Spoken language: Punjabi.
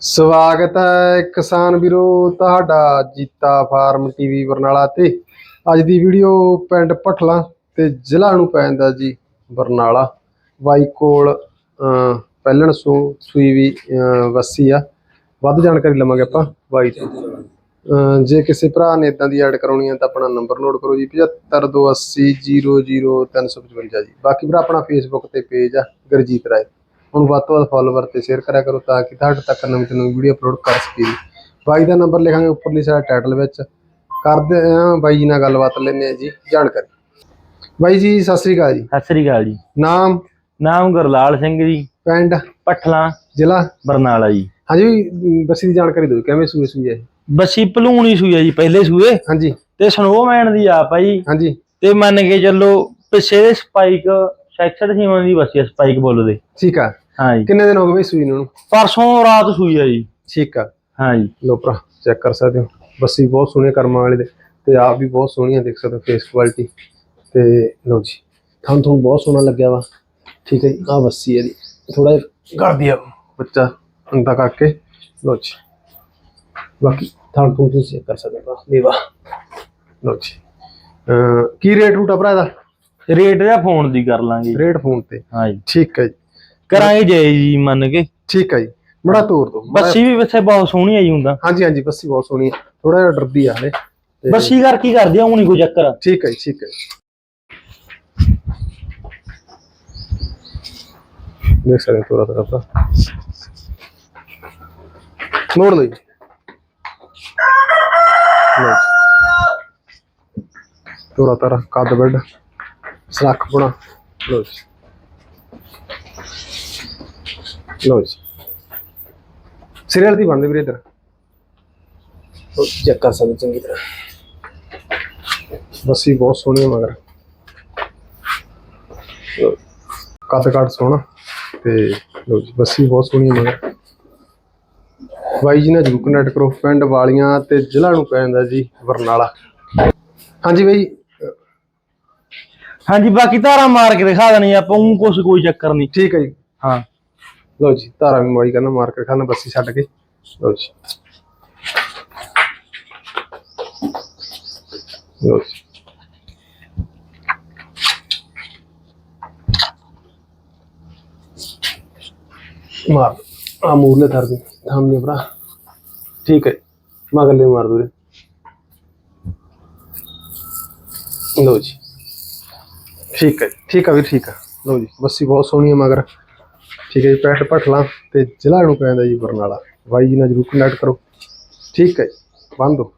ਸਵਾਗਤ ਹੈ ਕਿਸਾਨ ਵੀਰੋ ਤੁਹਾਡਾ ਜੀਤਾ ਫਾਰਮ ਟੀਵੀ ਬਰਨਾਲਾ ਤੇ। ਅੱਜ ਦੀ ਵੀਡੀਓ ਪਿੰਡ ਭਠਲਾ ਤੇ ਜ਼ਿਲ੍ਹਾ ਨੂੰ ਪੈਂਦਾ ਜੀ ਬਰਨਾਲਾ। ਬਾਈ ਕੋਲ ਪਹਿਲਣ ਸੂ ਸੂਈ ਵੀ ਅਹ, ਵੱਸੀ ਆ। ਵੱਧ ਜਾਣਕਾਰੀ ਲਵਾਂਗੇ ਆਪਾਂ ਬਾਈ ਤੋਂ। ਜੇ ਕਿਸੇ ਭਰਾ ਨੇ ਇਦਾਂ ਦੀ ਐਡ ਕਰਾਉਣੀ ਹੈ ਤਾਂ ਆਪਣਾ ਨੰਬਰ ਨੋਟ ਕਰੋ ਜੀ 7528000355 ਜੀ। ਬਾਕੀ ਭਰਾ ਆਪਣਾ ਫੇਸਬੁੱਕ ਤੇ ਪੇਜ ਆ ਗੁਰਜੀਤ ਰਾਏ। ਹੁਣ ਵੱਧ ਤੋਂ ਵੱਧ ਫਾਲੋਵਰ ਤੇ ਸ਼ੇਅਰ ਕਰਿਆ ਕਰੋ ਤਾਂ ਕਿ ਤੁਹਾਡੇ ਤੱਕ ਨਵੀਂ ਤੋਂ ਨਵੀਂ ਵੀਡੀਓ ਅਪਲੋਡ ਕਰ ਸਕੀਏ। ਬਾਈ ਦਾ ਨੰਬਰ ਲਿਖਾਂਗੇ ਉੱਪਰਲੀ ਸਾਈਡ ਟਾਈਟਲ ਵਿੱਚ। ਕਰਦੇ ਆਂ ਬਾਈ ਜੀ ਨਾਲ ਗੱਲਬਾਤ ਲੈਂਦੇ ਆ ਜੀ ਜਾਣਕਾਰੀ। ਬਾਈ ਜੀ ਸਤਿ ਸ੍ਰੀ ਅਕਾਲ ਜੀ। ਸਤਿ ਸ੍ਰੀ ਅਕਾਲ ਜੀ। ਨਾਮ? ਨਾਮ ਗੁਰਲਾਲ ਸਿੰਘ ਜੀ। ਪਿੰਡ? ਪਠਲਾ ਜ਼ਿਲ੍ਹਾ? ਬਰਨਾਲਾ ਜੀ। ਹਾਂਜੀ ਬੱਸੀ ਦੀ ਜਾਣਕਾਰੀ ਦਿਓ ਕਿਵੇਂ ਸੂਏ ਸੂਈ ਹੈ? ਬਸੀ ਭਲੂਣੀ ਸੂਈ ਜੀ ਪਹਿਲੇ ਸੂਏ। ਹਾਂਜੀ। ਤੇ ਸਨੋਮੈਨ ਦੀ ਆਪ ਆ ਜੀ। ਹਾਂਜੀ। ਤੇ ਮੰਨ ਕੇ ਚੱਲੋ ਪਿੱਛੇ ਦੇ ਸਪਾਈਕ ਸੈਕਸ਼ਨ ਸੀਮਨ ਦੀ ਬਸੀ ਸਪਾਈਕ ਬੋਲਦੇ ਠੀਕ ਆ। ਹਾਂ ਜੀ ਕਿੰਨੇ ਦਿਨ ਹੋ ਗਏ ਬਈ ਸੂਈ ਨੂੰ? ਪਰਸੋਂ ਰਾਤ ਸੂਈ ਆ ਜੀ। ਠੀਕ ਆ। ਹਾਂ ਜੀ ਲੋ ਭਰਾ ਚੈੱਕ ਕਰ ਸਕਦੇ ਹੋ। ਬੱਸੀ ਬਹੁਤ ਸੋਹਣੇ ਕਰਮਾਂ ਵਾਲੇ ਦੇ ਤੇ ਆਪ ਵੀ ਬਹੁਤ ਸੋਹਣੀਆਂ ਦੇਖ ਸਕਦੇ ਹੋ ਫੇਸ ਕੁਆਲਿਟੀ ਤੇ ਲੋ ਜੀ ਤੁਹਾਨੂੰ ਤੁਹਾਨੂੰ ਬਹੁਤ ਸੋਹਣਾ ਲੱਗਿਆ ਵਾ। ਠੀਕ ਹੈ ਜੀ ਆ ਬੱਸੀ ਇਹਦੀ ਥੋੜਾ ਕਰ ਦਿਆ ਬੱਚਾ ਅੰਦਾ ਕਰਕੇ। ਲੋ ਜੀ। ਬਾਕੀ ਤੁਹਾਨੂੰ ਤੁਹਾਨੂੰ ਤੁਸੀਂ ਕਰ ਸਕਦੇ ਹੋ ਲੇਵਾ ਲੋ ਜੀ। ਕੀ ਰੇਟ ਰੂਟ ਆ ਭਰਾ ਦਾ ਰੇਟ ਦਾ ਫੋਨ ਦੀ ਕਰ ਲਾਂਗੇ। ਰੇਟ ਫੋਨ ਤੇ। ਹਾਂ ਜੀ ਠੀਕ ਹੈ ਜੀ। ਕਰਾਂਗੇ ਜੈ ਜੀ ਮੰਨ ਕੇ। ਠੀਕ ਹੈ ਜੀ ਬੜਾ ਤੋਰ ਦੋ ਬੱਸੀ ਵੀ ਵੈਸੇ ਬਹੁਤ ਸੋਹਣੀ ਆ ਜੀ ਹੁੰਦਾ ਹਾਂਜੀ ਹਾਂਜੀ ਬੱਸੀ ਬਹੁਤ ਸੋਹਣੀ ਹੈ ਥੋੜਾ ਜਿਹਾ ਡਰਦੀ ਆ ਹਲੇ। ਤੇ ਬੱਸੀ ਕਰ ਕੀ ਕਰਦੀ ਆ ਹੁਣੀ ਕੋਈ ਚੱਕਰ ਠੀਕ ਹੈ ਜੀ ਠੀਕ ਹੈ ਜੀ। ਦੇਖ ਸਕਦੇ ਥੋੜਾ ਥੋੜਾ ਭਰਾ। ਨੋੜ ਲਈ ਥੋੜਾ ਥੋੜਾ ਕੱਦ ਬੈਡ ਸਲੱਖ ਬਣਾ। ਲੋ ਜੀ। ਲੋ ਜੀ। ਸੀਰੀਅਲ ਦੀ ਬਣਦੇ ਵੀਰੇ ਇਧਰ। ਉਹ ਚੈੱਕ ਕਰ ਸਕਦੇ ਚੰਗੀ ਤਰ੍ਹਾਂ। ਬੱਸੀ ਬਹੁਤ ਸੋਹਣੀ ਹੈ ਮਗਰ। ਲਓ, ਕੱਦ ਕੱਦ ਸੋਹਣਾ। ਤੇ ਲੋ ਜੀ ਬੱਸੀ ਬਹੁਤ ਸੋਹਣੀ ਹੈ ਮਗਰ। ਬਾਈ ਜੀ ਨਾਲ ਜਰੂਰ ਕਨੈਕਟ ਕਰੋ ਪਿੰਡ ਵਾਲੀਆਂ ਤੇ ਜ਼ਿਲ੍ਹਾ ਨੂੰ ਪੈ ਜਾਂਦਾ ਜੀ ਬਰਨਾਲਾ। ਹਾਂਜੀ ਬਾਈ। ਹਾਂਜੀ ਬਾਕੀ ਧਾਰਾ ਮਾਰ ਕੇ ਦਿਖਾ ਦੇਣੀ ਆਪਾਂ ਉਹ ਕੁਛ ਕੋਈ ਚੱਕਰ ਨਹੀਂ। ਠੀਕ ਹੈ ਜੀ। ਹਾਂ। ਲੋ ਜੀ, ਧਾਰਾ ਵੀ ਮੋਈ ਕਰਨਾ ਮਾਰਕੀਟ ਖਾਨਾ, ਬੱਸੀ ਛੱਡ ਕੇ। ਲੋ ਜੀ। ਲੋ ਜੀ। ਮਾਰ। ਆ ਮੂਰਲੇ ਧਰ ਦੇ। ਸਾਹਮਣੇ ਭਰਾ। ਠੀਕ ਹੈ ਮਗਲੇ ਮਾਰ ਦੂਰੇ ਲੋ ਜੀ। ਠੀਕ ਹੈ ਠੀਕ ਹੈ ਵੀ ਠੀਕ ਹੈ ਲੋ ਜੀ। ਬੱਸੀ ਬਹੁਤ ਸੋਹਣੀ ਹੈ ਮਗਰ। ਠੀਕ ਹੈ ਜੀ ਪੈਂਟ ਭਟਲਾ ਤੇ ਜ਼ਿਲ੍ਹਾ ਨੂੰ ਪੈਂਦਾ ਜੀ ਬਰਨਾਲਾ। ਬਾਈ ਜੀ ਨਾਲ ਜਰੂਰ ਕੰਟੈਕਟ ਕਰੋ। ਠੀਕ ਹੈ ਜੀ, ਬੰਦ ਦੋ